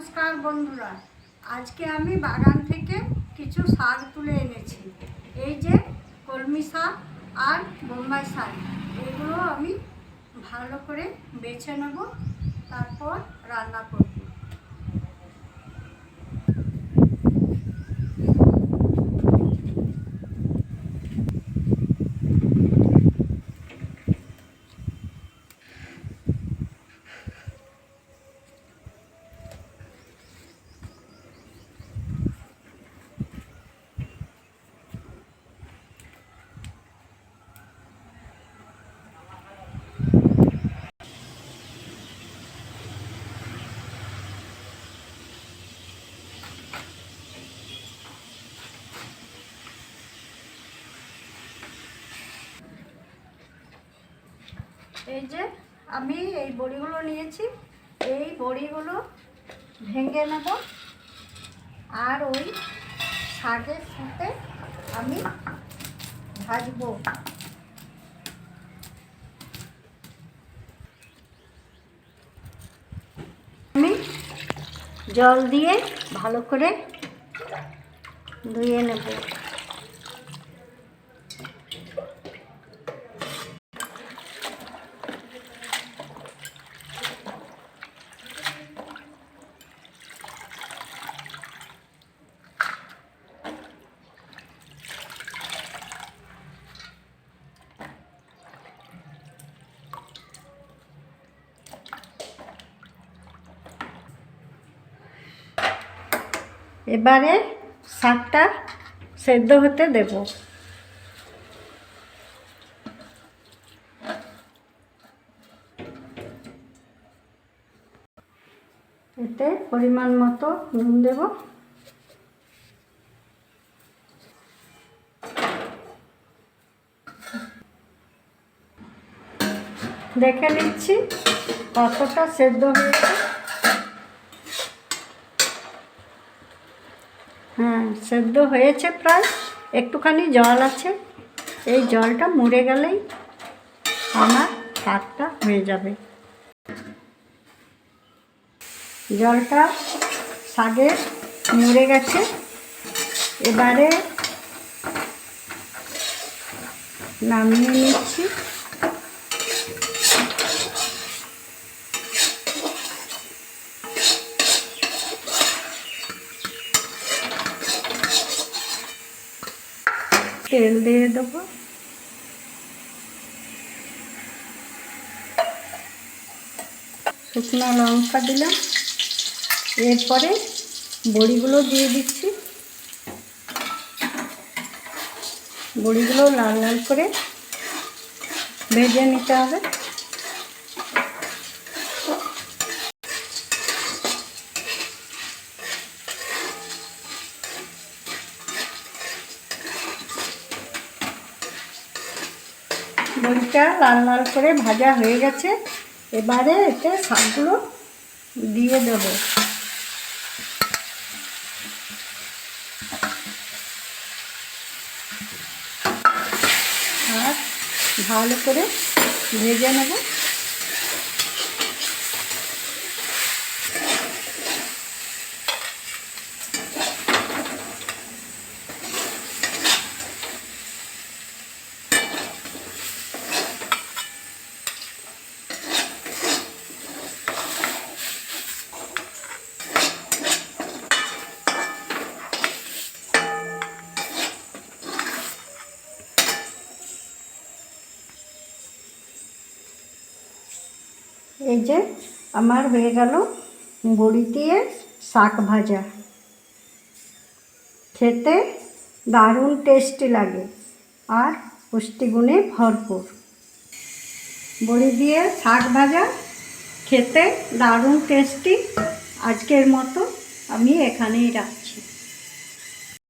নমস্কার বন্ধুরা, আজকে আমি বাগান থেকে কিছু শাক তুলে এনেছি। এই যে কলমি শাক আর বোম্বাই শাক, এগুলো আমি ভালো করে বেছে নেব, তারপর রান্না করব। এই যে আমি এই বড়িগুলো নিয়েছি, এই বড়িগুলো ভেঙে নেব আর ওই শাকের সাথে আমি ভাজবো। আমি জল দিয়ে ভালো করে ধুয়ে নেব। এবারে শাকটা সেদ্ধ হতে দেব। এতে পরিমাণ মতো নুন দেব। দেখে নিচ্ছি কতটা সেদ্ধ হয়েছে। হ্যাঁ সেদ্ধ হয়েছে প্রায়। একটুখানি জল আছে। এই জলটা মুড়ে গেলেই আমার শাকটা হয়ে যাবে। জলটা শাকে মুড়ে গেছে। এবারে নামিয়ে নিচ্ছি। তেল দিয়ে দেবো। শুকনো লঙ্কা দিলাম। এরপরে বড়িগুলো দিয়ে দিচ্ছি। বড়িগুলো লাল লাল করে ভেজে নিতে হবে। বড়িটা লাল লাল করে ভাজা হয়ে গেছে। এবারে এতে শাকগুলো দিয়ে দেব। আর ভালো করে ভেজে নেব। এই যে আমার হয়ে গেল বড়ি দিয়ে শাক ভাজা। খেতে দারুণ টেস্টি লাগে আর পুষ্টিগুণে ভরপুর। বড়ি দিয়ে শাক ভাজা খেতে দারুণ টেস্টি আজকের মতো আমি এখানেই রাখি